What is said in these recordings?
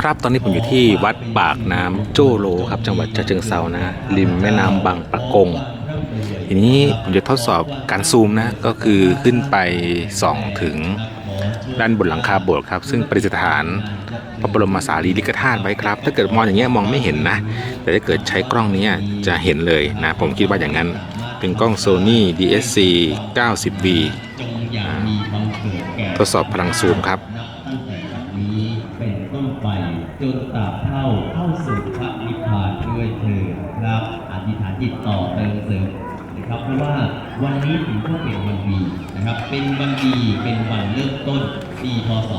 ครับตอนนี้ผมอยู่ที่วัดปากน้ำโจโลครับ จังหวัดฉะเชิงเซานะ ริมแม่น้ำบางปะกง ทีนี้ผมจะทดสอบการซูมนะ ก็คือขึ้นไปส่องถึงด้านบนหลังคาโบสถ์ครับ ซึ่งประดิษฐานพระบรมสารีริกธาตุไว้ครับ ถ้าเกิดมองอย่างเงี้ยมองไม่เห็นนะ แต่ถ้าเกิดใช้กล้องนี้จะเห็นเลยนะ ผมคิดว่าอย่างนั้น เป็นกล้อง Sony DSC 90V จงอย่ามีบังเกิดแก่ทดสอบพลังซูมครับ ต้นไปจนตราบเท่าเข้าสู่พระนิพพานด้วยเถิดครับอธิษฐานจิตต่อเติมเสริมนะครับเพราะว่าวันนี้ถือว่าเป็นวันดีนะครับ เป็นวันดีเป็นวันเริ่มต้นปีพศ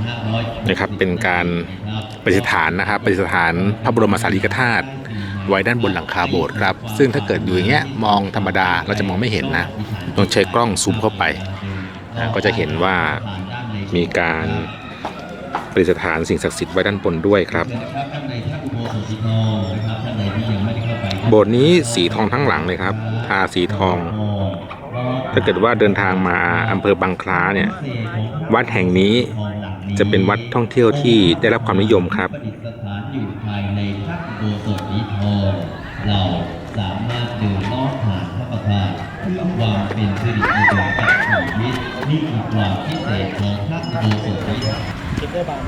2500นะครับเป็นการประดิษฐานนะครับประดิษฐานพระบรมสารีริกธาตุไว้ด้านบนหลังคาโบสถ์ครับ ซึ่งถ้าเกิดอยู่อย่างเงี้ยมองธรรมดาเราจะมองไม่เห็นนะ ต้องใช้กล้องซูมเข้าไปนะก็จะเห็นว่ามีการ ประดิษฐานสิ่งศักดิ์สิทธิ์ไว้ด้านบนด้วยครับนะครับข้างในพระอุโบสถสีทองนะครับท่านใดที่ยังไม่ได้เข้าไปโบสถ์นี้สีทองทั้งหลังเลยครับ ทาสีทอง ถ้าเกิดว่าเดินทางมาอำเภอบางคล้าเนี่ยวัดแห่งนี้จะเป็นวัดท่องเที่ยวที่ได้รับความนิยมครับประดิษฐานอยู่ภายในพระอุโบสถสีทองเราสามารถเดินลอดผ่านพระประธานเพื่อความเป็นสิริมงคลกับชีวิตนี่คือความพิเศษของพระอุโบสถสี ทอง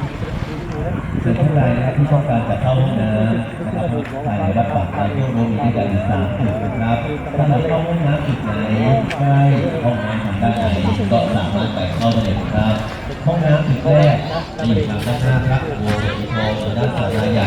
ส่วนท่านใดนะครับที่ต้องการจะเข้าห้องน้ำนะครับภายในวัดป่าไทยโยวมีที่ใดสามจุดนะครับถ้าเราเข้าห้องน้ำจุดไหนใกล้ห้องน้ำทางด้านไหนก็สามารถไปเข้าได้เลยครับห้องน้ำจุดแรกอยู่ทางด้านหน้าพระโบสถสีทองด้านศาลาใหญ่